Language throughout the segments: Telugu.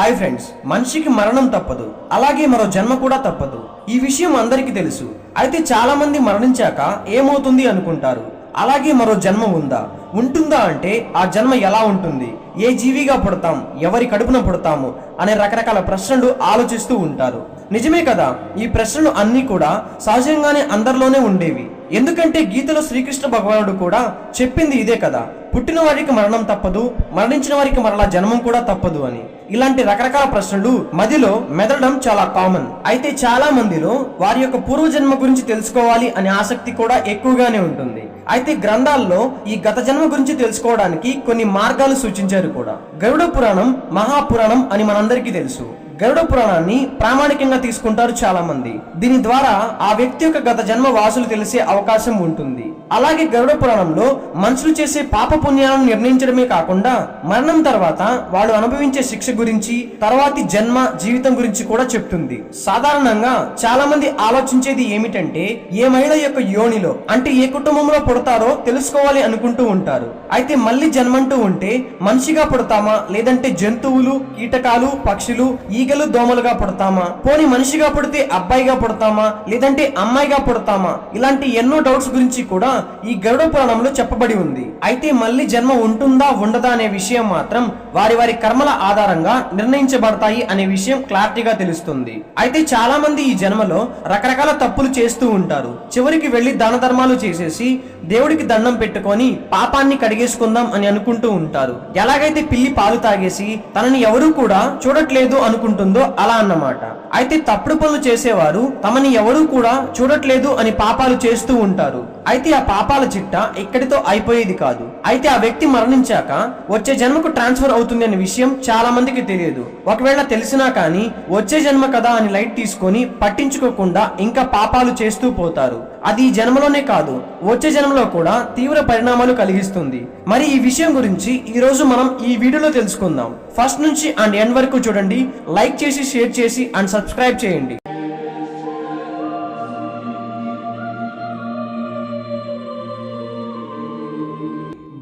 హాయ్ ఫ్రెండ్స్ మనిషికి మరణం తప్పదు అలాగే మరో జన్మ కూడా తప్పదు. ఈ విషయం అందరికీ తెలుసు. అయితే చాలా మంది మరణించాక ఏమవుతుంది అనుకుంటారు? అలాగే మరో జన్మ ఉందా? ఉంటుందా అంటే ఆ జన్మ ఎలా ఉంటుంది? ఏ జీవిగా పుడతాం? ఎవరి కడుపున పుడతాము? అనే రకరకాల ప్రశ్నలు ఆలోచిస్తూ ఉంటారు. నిజమే కదా? ఈ ప్రశ్నలు అన్నీ కూడా సహజంగానే అందరిలోనే ఉండేవి. ఎందుకంటే గీతలో శ్రీకృష్ణ భగవానుడు కూడా చెప్పింది ఇదే కదా? పుట్టిన వారికి మరణం తప్పదు మరణించిన వారికి మరలా జన్మం కూడా తప్పదు అని. ఇలాంటి రకరకాల ప్రశ్నలు మదిలో మెదలడం చాలా కామన్. అయితే చాలా మందిలో వారి యొక్క పూర్వజన్మ గురించి తెలుసుకోవాలి అనే ఆసక్తి కూడా ఎక్కువగానే ఉంటుంది. అయితే గ్రంథాల్లో ఈ గత జన్మ గురించి తెలుసుకోవడానికి కొన్ని మార్గాలు సూచించారు కూడా. గరుడ పురాణం మహాపురాణం అని మనందరికీ తెలుసు. గరుడ పురాణాన్ని ప్రామాణికంగా తీసుకుంటారు చాలా మంది దీని ద్వారా ఆ వ్యక్తి యొక్క గత జన్మ వాసులు తెలిసే అవకాశం ఉంటుంది. అలాగే గరుడ పురాణంలో మనుషులు చేసే పాప పుణ్యాలను నిర్ణయించడమే కాకుండా మరణం తర్వాత వాళ్ళు అనుభవించే శిక్ష గురించి తర్వాతి జన్మ జీవితం గురించి కూడా చెప్తుంది. సాధారణంగా చాలా మంది ఆలోచించేది ఏమిటంటే ఏ మహిళ యొక్క యోనిలో అంటే ఏ కుటుంబంలో పుడతారో తెలుసుకోవాలి అనుకుంటూ ఉంటారు. అయితే మళ్ళీ జన్మంటూ ఉంటే మనిషిగా పుడతామా? లేదంటే జంతువులు కీటకాలు పక్షులు ఈగలు దోమలుగా పుడతామా? పోని మనిషిగా పుడితే అబ్బాయిగా పుడతామా? లేదంటే అమ్మాయిగా పుడతామా? ఇలాంటి ఎన్నో డౌట్స్ గురించి కూడా ఈ గరుడ పురాణంలో చెప్పబడి ఉంది. అయితే మళ్ళీ జన్మ ఉంటుందా ఉండదా అనే విషయం మాత్రం వారి వారి కర్మల ఆధారంగా నిర్ణయించబడతాయి అనే విషయం క్లారిటీగా తెలుస్తుంది. అయితే చాలా మంది ఈ జన్మలో రకరకాల తప్పులు చేస్తూ ఉంటారు. చివరికి వెళ్ళి దాన ధర్మాలు చేసేసి దేవుడికి దండం పెట్టుకొని పాపాన్ని కడిగేసుకుందాం అని అనుకుంటూ ఉంటారు. ఎలాగైతే పిల్లి పాలు తాగేసి తనని ఎవరూ కూడా చూడట్లేదు ఉంటుందో అలా అన్నమాట. అయితే తప్పుడు పనులు చేసేవారు తమని ఎవరూ కూడా చూడట్లేదు అని పాపాలు చేస్తూ ఉంటారు. అయితే ఆ పాపాల చిట్ట ఇక్కడితో అయిపోయేది కాదు. అయితే ఆ వ్యక్తి మరణించాక వచ్చే జన్మకు ట్రాన్స్ఫర్ అవుతుంది అనే విషయం చాలా మందికి తెలియదు. ఒకవేళ తెలిసినా కానీ వచ్చే జన్మ కదా అని లైట్ తీసుకొని పట్టించుకోకుండా ఇంకా పాపాలు చేస్తూ పోతారు. అది ఈ జన్మలోనే కాదు వచ్చే జన్మలో కూడా తీవ్ర పరిణామాలు కలిగిస్తుంది. మరి ఈ విషయం గురించి ఈ రోజు మనం ఈ వీడియోలో తెలుసుకుందాం. ఫస్ట్ నుంచి అండ్ ఎండ్ వరకు చూడండి లైక్ చేసి షేర్ చేసి అండ్ సబ్స్క్రైబ్ చేయండి.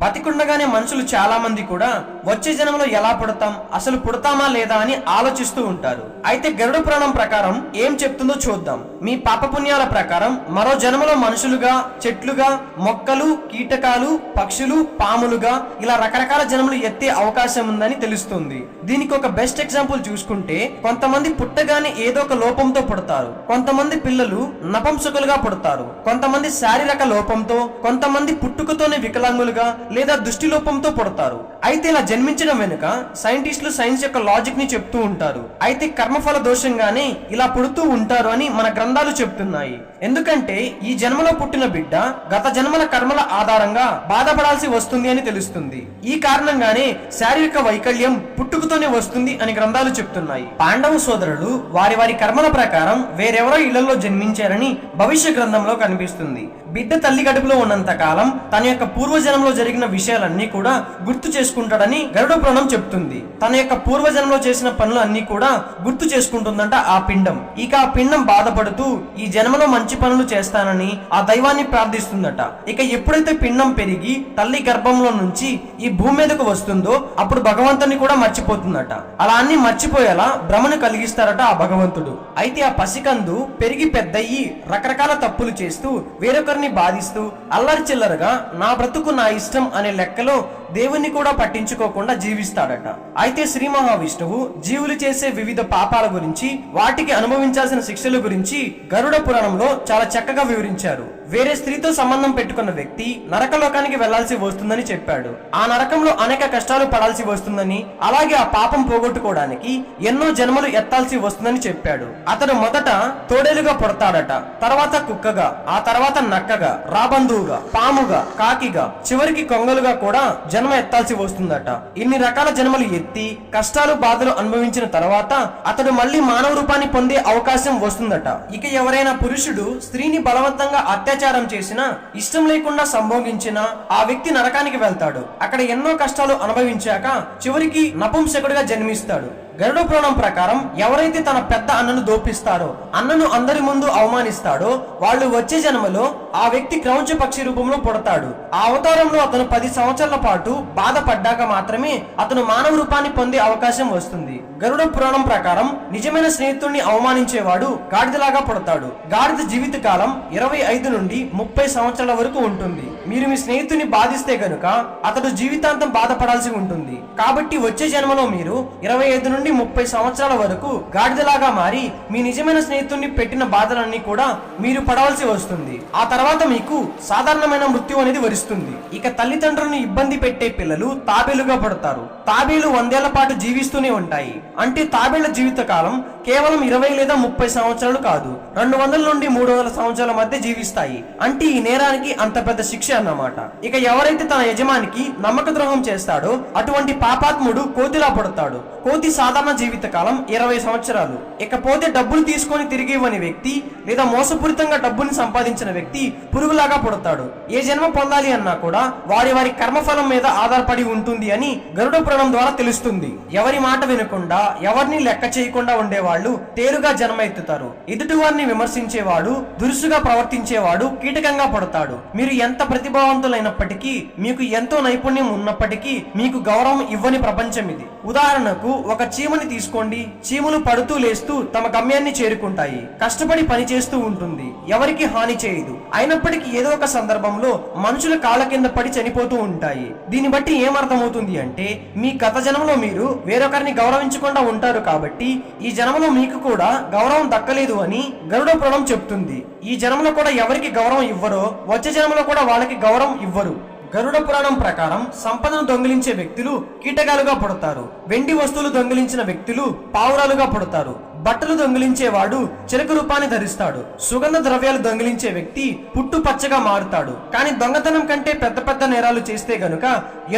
బతికుండగానే మనుషులు చాలా మంది కూడా వచ్చే జనంలో ఎలా పుడతాం అసలు పుడతామా లేదా అని ఆలోచిస్తూ ఉంటారు. అయితే గరుడ పురాణం ప్రకారం ఏం చెప్తుందో చూద్దాం. మీ పాపపుణ్యాల ప్రకారం మరో జన్మలో మనుషులుగా చెట్లుగా మొక్కలు కీటకాలు పక్షులు పాములుగా ఇలా రకరకాల జన్మలు ఎత్తే అవకాశం ఉందని తెలుస్తుంది. దీనికి ఒక బెస్ట్ ఎగ్జాంపుల్ చూసుకుంటే కొంతమంది పుట్టగానే ఏదో ఒక లోపంతో పుడతారు. కొంతమంది పిల్లలు నపంసకులుగా పుడతారు. కొంతమంది శారీరక లోపంతో కొంతమంది పుట్టుకతోనే వికలాంగులుగా లేదా దృష్టి లోపంతో పుడతారు. అయితే ఇలా జన్మించడం వెనుక సైంటిస్టులు సైన్స్ యొక్క లాజిక్ని చెప్తూ ఉంటారు. అయితే కర్మఫల దోషంగానే ఇలా పుడుతూ ఉంటారు అని మన గ్రంథాలు చెప్తున్నాయి. ఎందుకంటే ఈ జన్మలో పుట్టిన బిడ్డ గత జన్మల కర్మల ఆధారంగా బాధపడాల్సి వస్తుంది అని తెలుస్తుంది. ఈ కారణంగానే శారీరక వైకల్యం పుట్టుకతోనే వస్తుంది అని గ్రంథాలు చెప్తున్నాయి. పాండవ సోదరులు వారి వారి కర్మల ప్రకారం వేరెవరో ఇళ్ళలో జన్మించారని భవిష్య గ్రంథంలో కనిపిస్తుంది. బిడ్డ తల్లి గడుపులో ఉన్నంత కాలం తన యొక్క పూర్వజన్మలో జరిగిన విషయాలన్నీ కూడా గుర్తు చేసుకుంటాడని గరుడ పురాణం చెప్తుంది. తన యొక్క పూర్వజన్మలో చేసిన పనులు అన్ని కూడా గుర్తు చేసుకుంటుందంట ఆ పిండం. ఇక ఆ పిండం బాధపడుతూ ఈ జన్మలో మంచి పనులు చేస్తానని ఆ దైవాన్ని ప్రార్థిస్తుందట. ఇక ఎప్పుడైతే పిండం పెరిగి తల్లి గర్భంలో నుంచి ఈ భూమి మీదకు వస్తుందో అప్పుడు భగవంతుని కూడా మర్చిపోతుందట అలా అన్ని మర్చిపోయేలా భ్రమను కలిగిస్తారట ఆ భగవంతుడు. అయితే ఆ పసికందు పెరిగి పెద్దయ్యి రకరకాల తప్పులు చేస్తూ వేరొకరిని బాధిస్తూ అల్లరి చిల్లరగా నా బ్రతుకు నా ఇష్టం అనే లెక్కలో దేవుణ్ణి కూడా పట్టించుకోకుండా జీవిస్తాడట. అయితే శ్రీ మహావిష్ణువు జీవులు చేసే వివిధ పాపాల గురించి వాటికి అనుభవించాల్సిన శిక్షల గురించి గరుడ పురాణంలో చాలా చక్కగా వివరించారు. వేరే స్త్రీతో సంబంధం పెట్టుకున్న వ్యక్తి నరకలోకానికి వెళ్ళాల్సి వస్తుందని చెప్పాడు. ఆ నరకంలో అనేక కష్టాలు పడాల్సి వస్తుందని అలాగే ఆ పాపం పోగొట్టుకోవడానికి ఎన్నో జన్మలు ఎత్తాల్సి వస్తుందని చెప్పాడు. అతడు మొదట తోడేలుగా పుడతాడట తర్వాత కుక్కగా ఆ తర్వాత నక్కగా రాబంధువుగా పాముగా కాకిగా చివరికి కొంగలుగా కూడా జన్మ ఎత్తాల్సి వస్తుందట. ఇన్ని రకాల జన్మలు ఎత్తి కష్టాలు బాధలు అనుభవించిన తర్వాత అతడు మళ్ళీ మానవ రూపాన్ని పొందే అవకాశం వస్తుందట. ఇక ఎవరైనా పురుషుడు స్త్రీని బలవంతంగా అత్యాచారం చేసినా ఇష్టం లేకుండా సంభోగించినా ఆ వ్యక్తి నరకానికి వెళ్తాడు. అక్కడ ఎన్నో కష్టాలు అనుభవించాక చివరికి నపుంసకుడిగా జన్మిస్తాడు. గరుడ పురాణం ప్రకారం ఎవరైతే తన పెద్ద అన్నను దోపిస్తాడో అన్నను అందరి ముందు అవమానిస్తాడో వాళ్ళు వచ్చే జన్మలో ఆ వ్యక్తి క్రౌంచ పక్షి రూపంలో పుడతాడు. ఆ అవతారంలో అతను పది సంవత్సరాల పాటు బాధపడ్డాక మాత్రమే అతను మానవ రూపాన్ని పొందే అవకాశం వస్తుంది. గరుడ పురాణం ప్రకారం నిజమైన స్నేహితుడిని అవమానించేవాడు గాడిదలాగా పుడతాడు. గాడిద జీవిత కాలం ఇరవై ఐదు నుండి ముప్పై సంవత్సరాల వరకు ఉంటుంది. మీరు మీ స్నేహితుని బాధిస్తే గనుక అతడు జీవితాంతం బాధపడాల్సి ఉంటుంది. కాబట్టి వచ్చే జన్మలో మీరు ఇరవై ఐదు నుండి ముప్పై సంవత్సరాల వరకు గాడిదలాగా మారి మీ నిజమైన స్నేహితుడిని పెట్టిన బాధలన్నీ కూడా మీరు పడవలసి వస్తుంది. ఆ తర్వాత మీకు సాధారణమైన మృత్యు అనేది వరిస్తుంది. ఇక తల్లిదండ్రులను ఇబ్బంది పెట్టే పిల్లలు తాబేలుగా పడతారు. తాబేలు వందేళ్ళ పాటు జీవిస్తూనే ఉంటాయి. అంటే తాబేళ్ళ జీవిత కాలం కేవలం ఇరవై లేదా ముప్పై సంవత్సరాలు కాదు. రెండు వందల నుండి మూడు వందల సంవత్సరాల మధ్య జీవిస్తాయి. అంటే ఈ నేరానికి అంత పెద్ద శిక్ష అన్నమాట. ఇక ఎవరైతే తన యజమానికి నమ్మక ద్రోహం చేస్తాడో అటువంటి పాపాత్ముడు కోతిలా పడతాడు. కోతి సాధారణ జీవిత కాలం ఇరవై సంవత్సరాలు. ఇకపోతే డబ్బులు తీసుకొని తిరిగి ఇవ్వని వ్యక్తి లేదా మోసపూరితంగా డబ్బుని సంపాదించిన వ్యక్తి పురుగులాగా పుడతాడు. ఏ జన్మ పొందాలి అన్నా కూడా వారి వారి కర్మఫలం మీద ఆధారపడి ఉంటుంది అని గరుడ పురాణం ద్వారా తెలుస్తుంది. ఎవరి మాట వినకుండా ఎవరిని లెక్క చేయకుండా ఉండేవాళ్ళు తేలుగా జన్మ ఎత్తుతారు. ఎదుటి వారిని విమర్శించేవాడు దురుసుగా ప్రవర్తించేవాడు కీటకంగా పడతాడు. మీరు ఎంత ప్రతిభావంతులైనప్పటికీ మీకు ఎంతో నైపుణ్యం ఉన్నప్పటికీ మీకు గౌరవం ఇవ్వని ప్రపంచం ఇది. ఉదాహరణకు ఒక చీమని తీసుకోండి. చీమలు పడుతూ లేస్తూ తమ గమ్యాన్ని చేరుకుంటాయి. కష్టపడి పని చేస్తూ ఉంటుంది. ఎవరికి హాని చేయదు. అయినప్పటికీ ఏదో ఒక సందర్భంలో మనుషుల కాళ్ళ కింద పడి చనిపోతూ ఉంటాయి. దీన్ని బట్టి ఏమర్థమవుతుంది అంటే మీ గత జన్మలో మీరు వేరొకరిని గౌరవించకుండా ఉంటారు కాబట్టి ఈ జన్మలో మీకు కూడా గౌరవం దక్కలేదు అని గరుడ పురాణం చెప్తుంది. ఈ జన్మలో కూడా ఎవరికి గౌరవం ఇవ్వరో వచ్చే జన్మలో కూడా వాళ్ళకి గౌరవం ఇవ్వరు. గరుడ పురాణం ప్రకారం సంపదను దొంగిలించే వ్యక్తులు కీటకాలుగా పుడతారు. వెండి వస్తువులు దొంగిలించిన వ్యక్తులు పావురాలుగా పుడతారు. బట్టలు దొంగిలించేవాడు చిలక రూపాన్ని ధరిస్తాడు. సుగంధ ద్రవ్యాలు దొంగిలించే వ్యక్తి పుట్టు పచ్చగా మారుతాడు. కానీ దొంగతనం కంటే పెద్ద పెద్ద నేరాలు చేస్తే గనుక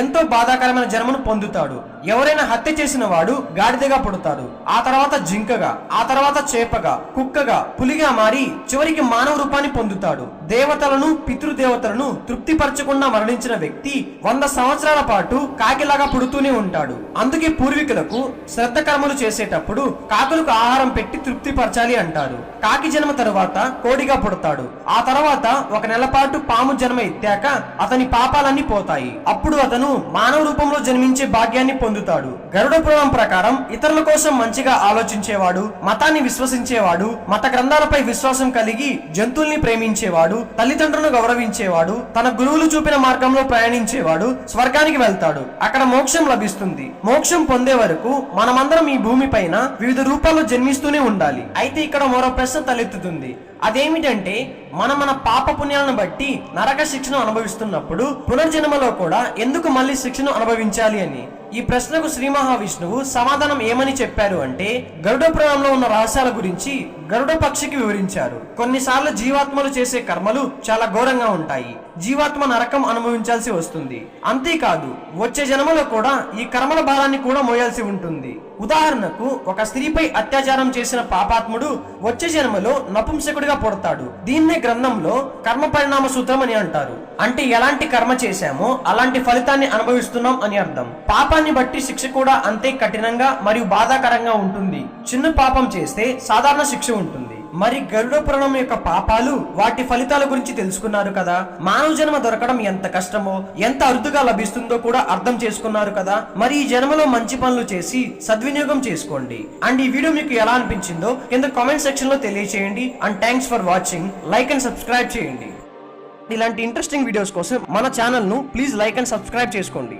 ఎంతో బాధాకరమైన జన్మను పొందుతాడు. ఎవరైనా హత్య చేసిన వాడు గాడిదగా పుడతాడు. ఆ తర్వాత జింకగా ఆ తర్వాత చేపగా కుక్కగా పులిగా మారి చివరికి మానవ రూపాన్ని పొందుతాడు. దేవతలను పితృదేవతలను తృప్తిపరచకుండా మరణించిన వ్యక్తి వంద సంవత్సరాల పాటు కాకిలాగా పుడుతూనే ఉంటాడు. అందుకే పూర్వీకులకు శ్రద్ధ కర్మలు చేసేటప్పుడు కాకులకు ఆహారం పెట్టి తృప్తిపరచాలి అంటారు. కాకి జన్మ తరువాత కోడిగా పుడతాడు. ఆ తర్వాత ఒక నెల పాటు పాము జన్మ ఎత్తాక అతని పాపాలన్నీ పోతాయి. అప్పుడు అతను మానవ రూపంలో జన్మించే భాగ్యాన్ని పొందుతాడు. గరుడ పురాణం ప్రకారం ఇతరుల కోసం మంచిగా ఆలోచించేవాడు మతాన్ని విశ్వసించేవాడు మత గ్రంథాలపై విశ్వాసం కలిగి జంతువుల్ని ప్రేమించేవాడు తల్లిదండ్రులను గౌరవించేవాడు తన గురువులు చూపిన మార్గంలో ప్రయాణించేవాడు స్వర్గానికి వెళ్తాడు. అక్కడ మోక్షం లభిస్తుంది. మోక్షం పొందే వరకు మనమందరం ఈ భూమి పైన వివిధ రూపాల్లో జన్మిస్తూనే ఉండాలి. అయితే ఇక్కడ మరో ప్రశ్న తలెత్తుతుంది. అదేమిటంటే మనం మన పాప పుణ్యాలను బట్టి నరక శిక్షను అనుభవిస్తున్నప్పుడు పునర్జన్మలో కూడా ఎందుకు మళ్ళీ శిక్షను అనుభవించాలి అని? ఈ ప్రశ్నకు శ్రీ మహావిష్ణువు సమాధానం ఏమని చెప్పారు అంటే గరుడ పురాణంలో ఉన్న రహస్యాల గురించి గరుడ పక్షికి వివరించారు. కొన్నిసార్లు జీవాత్మలు చేసే కర్మలు చాలా ఘోరంగా ఉంటాయి. జీవాత్మ నరకం అనుభవించాల్సి వస్తుంది. అంతేకాదు వచ్చే జన్మలో కూడా ఈ కర్మల భారాన్ని కూడా మోయాల్సి ఉంటుంది. ఉదాహరణకు ఒక స్త్రీపై అత్యాచారం చేసిన పాపాత్ముడు వచ్చే జన్మలో నపుంసకుడిగా పుడతాడు. దీన్నే గ్రంథంలో కర్మ పరిణామ సూత్రం అని అంటారు. అంటే ఎలాంటి కర్మ చేశామో అలాంటి ఫలితాన్ని అనుభవిస్తున్నాం అని అర్థం. పాపాన్ని బట్టి శిక్ష కూడా అంతే కఠినంగా మరియు బాధాకరంగా ఉంటుంది. చిన్న పాపం చేస్తే సాధారణ శిక్ష ఉంటుంది. మరి గరుడ పురాణం యొక్క పాపాలు వాటి ఫలితాల గురించి తెలుసుకున్నారు కదా? మానవ జన్మ దొరకడం ఎంత కష్టమో ఎంత అరుదుగా లభిస్తుందో కూడా అర్థం చేసుకున్నారు కదా? మరి ఈ జన్మలో మంచి పనులు చేసి సద్వినియోగం చేసుకోండి. అండ్ ఈ వీడియో మీకు ఎలా అనిపించిందో కింద కామెంట్ సెక్షన్లో తెలియచేయండి. And thanks for watching like and subscribe చేయండి. ఇలాంటి ఇంట్రెస్టింగ్ వీడియోస్ కోసం మన ఛానల్ను ప్లీజ్ లైక్ అండ్ సబ్స్క్రైబ్ చేసుకోండి.